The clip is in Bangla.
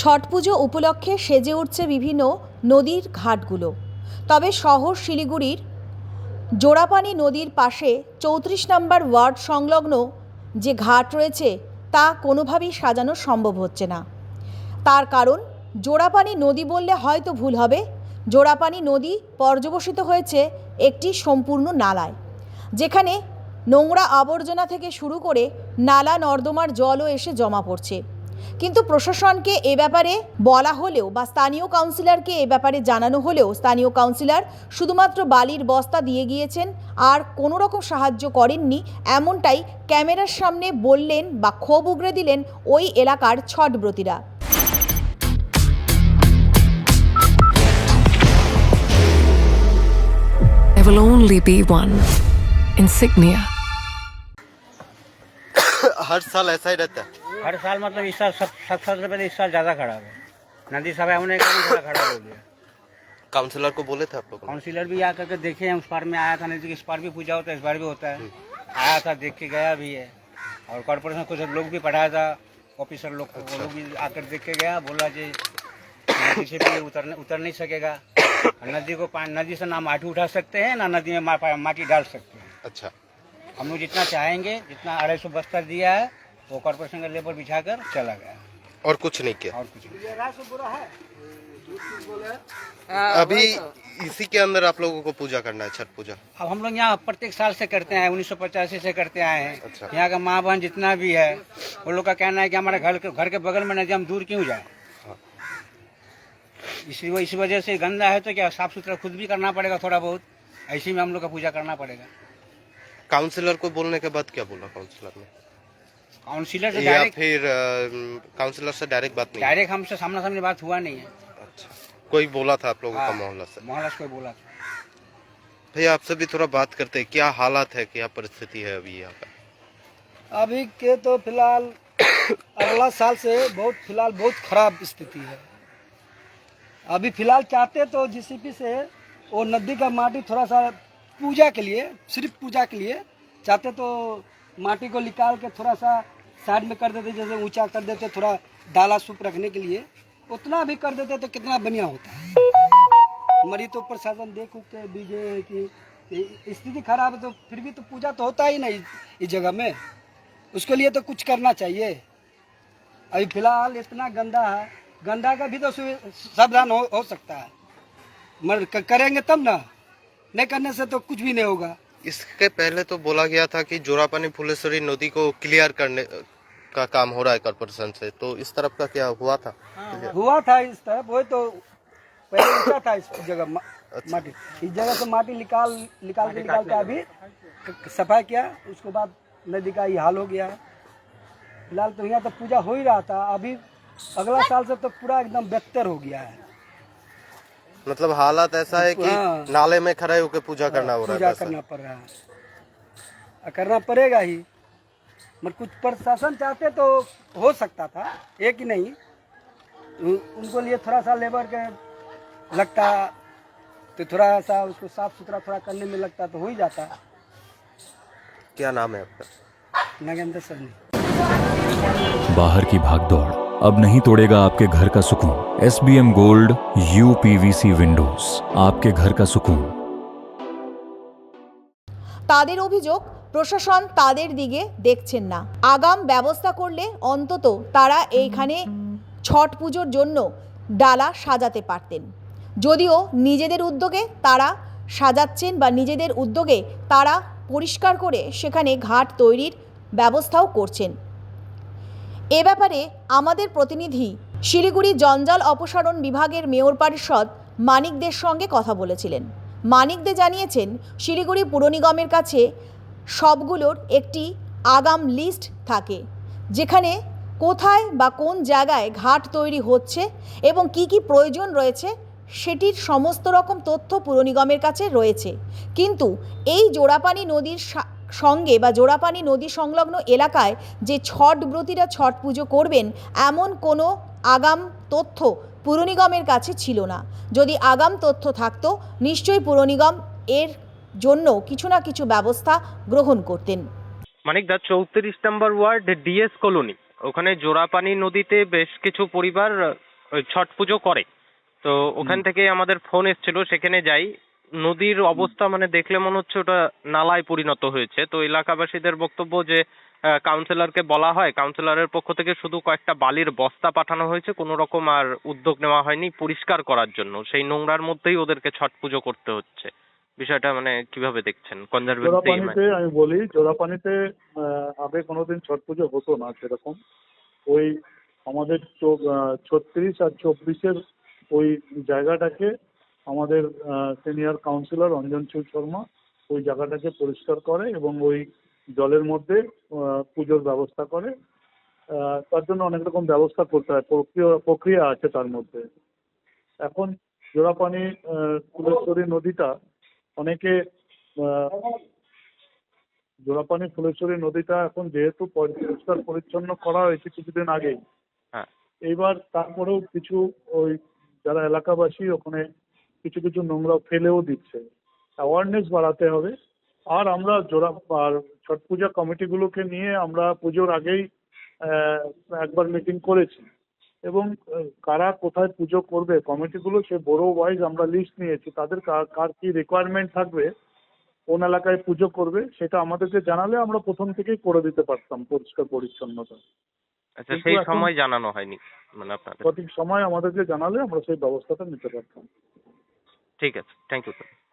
ছট পুজো উপলক্ষে সেজে উঠছে বিভিন্ন নদীর ঘাটগুলো। তবে শহর শিলিগুড়ির জোড়াপানি নদীর পাশে চৌত্রিশ নম্বর ওয়ার্ড সংলগ্ন যে ঘাট রয়েছে, তা কোনোভাবেই সাজানো সম্ভব হচ্ছে না। তার কারণ, জোড়াপানি নদী বললে হয়তো ভুল হবে। জোড়াপানি নদী পর্যবসিত হয়েছে একটি সম্পূর্ণ নালায়, যেখানে নোংরা আবর্জনা থেকে শুরু করে নালা নর্দমার জলও এসে জমা পড়ছে। কিন্তু প্রশাসনকে এ ব্যাপারে বলা হলেও বা স্থানীয় কাউন্সিলরকে এ ব্যাপারে জানানো হলেও স্থানীয় কাউন্সিলর শুধুমাত্র বালির বস্তা দিয়ে গিয়েছেন আর কোনো রকম সাহায্য করেননি এমনটাই ক্যামেরার সামনে বললেন বা ক্ষোভ উগরে দিলেন ওই এলাকার ছটব্রতীরা There will only be one insignia. हर साल ऐसा ही रहता है हर साल मतलब इस साल सब सब साल से पहले इस साल ज़्यादा खराब है नदी सब होने के थोड़ा खराब हो गया काउंसिलर को बोले थे आप लोग काउंसिलर भी आकर के देखे हैं उस पार में आया था नदी के इस पार भी पूजा होता है इस बार भी होता है। आया था देख के गया भी है। और कॉर्पोरेशन कुछ लोग भी पढ़ाया था ऑफिसर लोग को वो लोग भी आकर देख के गया बोला जी किसी भी उतर उतर नहीं सकेगा। नदी को नदी से ना माटी उठा सकते हैं ना नदी में माटी डाल सकते हैं। अच्छा। हम लोग जितना चाहेंगे जितना अढ़ाई सौ बस्ता दिया है वो कॉर्पोरेशन का लेबर बिछाकर चला गया। और कुछ नहीं किया। और कुछ नहीं। अभी इसी के अंदर आप लोगों को पूजा करना है छठ पूजा। अब हम लोग यहाँ प्रत्येक साल से करते हैं उन्नीस से करते आए हैं। अच्छा। यहाँ का माँ बहन जितना भी है वो लोग का कहना है कि हमारे घर के घर के बगल में नदी हम दूर क्यों जाए? हाँ। इसी इस वजह से गंदा है तो क्या साफ़ सुथरा खुद भी करना पड़ेगा थोड़ा बहुत? ऐसे में हम लोग का पूजा करना पड़ेगा। काउंसिलर को बोलने के बाद क्या बोला काउंसिलर ने? काउंसिलर से या डायरेक्ट फिर काउंसलर से डायरेक्ट बात नहीं डायरेक्ट हमसे सामना सामने बात हुआ नहीं है। अच्छा। कोई बोला था आप लोगों का हाँ, मोहल्ला से? मोहल्ला से कोई बोला था। भैया आपसे भी थोड़ा बात करते हैं। क्या हालात है? क्या परिस्थिति है अभी यहाँ का अभी के तो फ़िलहाल अगला साल से बहुत फ़िलहाल बहुत खराब स्थिति है। अभी फ़िलहाल चाहते तो जीसीपी से वो नदी का माटी थोड़ा सा पूजा के लिए सिर्फ़ पूजा के लिए चाहते तो माटी को निकाल के थोड़ा सा साइड में कर देते जैसे ऊँचा कर देते थोड़ा डाला सूप रखने के लिए उतना भी कर देते तो कितना बढ़िया होता है। मरी तो प्रशासन देख के हैं कि स्थिति खराब है तो फिर भी तो पूजा तो होता ही नहीं इस जगह में। उसके लिए तो कुछ करना चाहिए। अभी फ़िलहाल इतना गंदा है। गंदा का भी तो सावधान हो, हो सकता है। मगर क- करेंगे तब ना। नहीं करने से तो कुछ भी नहीं होगा। इसके पहले तो बोला गया था कि जोरापानी फुलेश्वरी नदी को क्लियर करने का काम हो रहा है कॉर्पोरेशन से। तो इस तरफ़ का क्या हुआ था? हाँ, हुआ था इस तरफ़ वही तो पहले ऊँचा था इस जगह मा, माटी। इस जगह से माटी निकाल निकाल के निकाल के अभी सफ़ाई किया उसके बाद नदी का ये हाल हो गया। है फ़िलहाल तो यहाँ तो पूजा हो ही रहा था अभी अगला साल से तो पूरा एकदम बेहतर हो गया है। मतलब हालात ऐसा है कि हाँ। नाले में खड़े होकर पूजा करना हो रहा है वैसा। करना पड़ रहा है। करना पड़ेगा ही। मगर कुछ प्रशासन चाहते तो हो सकता था एक ही नहीं। उनको लिए थोड़ा सा लेबर के लगता तो थोड़ा सा उसको साफ़ सुथरा थोड़ा करने में लगता तो हो ही जाता। क्या नाम है आपका? नागेंद्र सर ने। बाहर की भागदौड़। अब नहीं तोड़ेगा आपके घर का सुकून S B M gold U PVC windows आपके घर का सुकून তাদের অভিযোগ প্রশাসন তাদের দিকে দেখছেন না আগাম ব্যবস্থা করলে অন্তত তারা এইখানে ছট পুজোর জন্য ডালা সাজাতে পারতেন যদিও নিজেদের উদ্যোগে তারা সাজাচ্ছেন বা নিজেদের উদ্যোগে তারা পরিষ্কার করে সেখানে ঘাট তৈরির ব্যবস্থাও করছেন এ ব্যাপারে আমাদের প্রতিনিধি শিলিগুড়ি জঞ্জাল অপসারণ বিভাগের মেয়র পরিষদ মানিকদের সঙ্গে কথা বলেছিলেন। মানিক দে জানিয়েছেন, শিলিগুড়ি পুর নিগমের কাছে সবগুলোর একটি আগাম লিস্ট থাকে, যেখানে কোথায় বা কোন জায়গায় ঘাট তৈরি হচ্ছে এবং কি কি প্রয়োজন রয়েছে, সেটির সমস্ত রকম তথ্য পুর নিগমের কাছে রয়েছে। কিন্তু এই জোড়াপানি নদীর সঙ্গে বা জোড়াপানি নদী সংলগ্ন এলাকায় যে ছট ব্রতীরা ছট পুজো করবেন এমন কোনো আগাম তথ্য পুর নিগমের কাছে ছিল না। যদি আগাম তথ্য থাকতো নিশ্চয়ই পুর নিগম এর জন্য কিছু না কিছু ব্যবস্থা গ্রহণ করতেন। মানিক দা চৌত্রিশ নম্বর ওয়ার্ড ডিএস কলোনি। ওখানে জোড়াপানি নদীতে বেশ কিছু পরিবার ছট পুজো করে। তো ওখান থেকে আমাদের ফোন এসেছিল সেখানে যাই। নদীর অবস্থা মানে দেখলে মনে হচ্ছে ওটা নালায় পরিণত হয়েছে। তো এলাকাবাসীদের বক্তব্য যে কাউন্সিলরকে বলা হয় কাউন্সিলরের পক্ষ থেকে শুধু কয়েকটা বালির বস্তা পাঠানো হয়েছে কোনো রকম আর উদ্যোগ নেওয়া হয়নি পরিষ্কার করার জন্য। সেই নোংরার মধ্যেই ওদেরকে ছট পুজো করতে হচ্ছে। বিষয়টা মানে কীভাবে দেখছেন? জোড়াপানিতে আমি বলি জোড়াপানিতে আগে কোনোদিন ছট পুজো হতো না সেরকম। ওই আমাদের ছত্রিশ আর চব্বিশের ওই জায়গাটাকে আমাদের সিনিয়র কাউন্সিলর অঞ্জন চুল শর্মা ওই জায়গাটাকে পরিষ্কার করে এবং ওই জলের মধ্যে পুজোর ব্যবস্থা করে তার জন্য অনেক রকম ব্যবস্থা করতে হয় প্রক্রিয়া প্রক্রিয়া আছে তার মধ্যে এখন জোড়াপানি ফুলেশ্বরী নদীটা অনেকে জোড়াপানি ফুলেশ্বরী নদীটা এখন যেহেতু পরিষ্কার পরিচ্ছন্ন করা হয়েছে কিছুদিন আগেই হ্যাঁ। এইবার তারপরেও কিছু ওই যারা এলাকাবাসী ওখানে কিছু কিছু নোংরা ফেলেও দিচ্ছে। অ্যাওয়ারনেস বাড়াতে হবে। আর আমরা জোড়া আর ছট পূজা কমিটিগুলোকে নিয়ে আমরা পুজোর আগেই আহ, একবার মিটিং করেছি। এবং কারা কোথায় পুজো করবে কমিটিগুলো সে বড় ওয়াইজ আমরা লিস্ট নিয়েছি। তাদের কার কার কি রিকোয়ারমেন্ট থাকবে কোন এলাকায় পুজো করবে সেটা আমাদেরকে জানালে আমরা প্রথম থেকেই করে দিতে পারতাম পরিষ্কার পরিচ্ছন্নতা। আচ্ছা সেই সময় জানানো হয়নি মানে আপনাদের। সঠিক সময় আমাদেরকে জানালে আমরা সেই ব্যবস্থাটা নিতে পারতাম। ঠিক আছে থ্যাংক ইউ স্যার